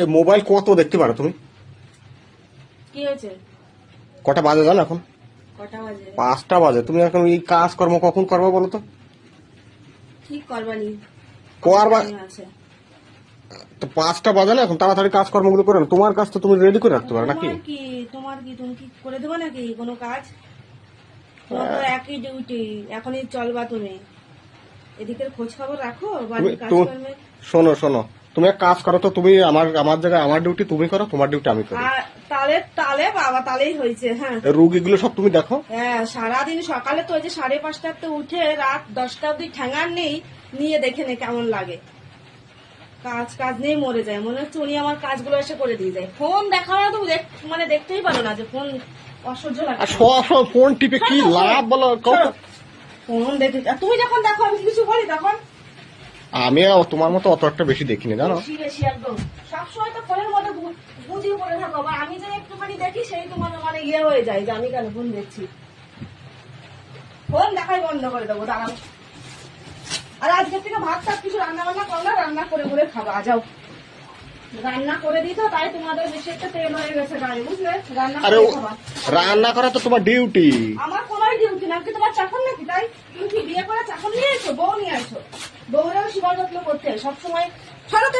এই মোবাইল কত দেখতে পারো তুমি? কি হয়েছে? কটা বাজে জানো এখন? কটা বাজে? পাঁচটা বাজে। তুমি এখন এই কাজকর্ম কখন করব বলো তো? ঠিক করবানি করবা তো পাঁচটা বাজে না এখন তাড়াতাড়ি কাজকর্মগুলো করে। তোমার কাজ তো তুমি রেডি করে রাখতে পারো নাকি? তোমার কি তোমার কি তুমি কি করে দেবো নাকি কোনো কাজ? তোমার তো একই ডিউটি এখনই চলবা তুমি। এদিকের খোঁজ খবর রাখো তুমি বাড়ির কাজকর্মে শোনো শোনো। তুমি এক কাজ করো তো তুমি আমার আমার জায়গায় আমার ডিউটি তুমি করো তোমার ডিউটি আমি করি। তালে তালে বাবা তালেই হয়েছে হ্যাঁ। রুগীগুলো সব তুমি দেখো। হ্যাঁ সারাদিন সকালে তো ওই যে সাড়ে পাঁচটাতে উঠে রাত দশটা অব্দি ঠ্যাঙার নেই নিয়ে দেখে নে কেমন লাগে। কাজ কাজ নেই মরে যায় মনে হচ্ছে উনি আমার কাজগুলো এসে করে দিয়ে যায়। ফোন দেখা হয় তো দেখ- মানে দেখতেই পারো না যে ফোন অসহ্য লাগে। ফোন টিপে কি লাভ বলো কও ফোন দেখে তুমি যখন দেখো আমি কিছু বলি আমি তোমার মতো অত একটা বেশি দেখিনি জানো? বেশি বেশি একদম। সবসময় তো ফোনের মধ্যে গু- পড়ে থাকো আমি যে একটুখানি দেখি সেই তোমার মানে ইয়ে হয়ে যায় যে আমি কেন ফোন দেখছি। ফোন দেখাই বন্ধ করে দেবো দাঁড়াও। আর আজকের থেকে ভাত টাত কিছু রান্না বান্না করো না রান্না করে করে খাবা যাও। রান্না করে দিত তাই তোমাদের বেশি একটা তেল হয়ে গেছে গায়ে বুঝলে? রান্না করে রান্না তো তোমার ডিউটি। আমার কোনো ডিউটি না কি তোমার চাকর নাকি তাই তুমি কি বিয়ে করে চাকর নিয়ে এসো বউ নিয়ে এসো বউরাও সেবা যত্ন করতে হয়। সবসময় সরো তো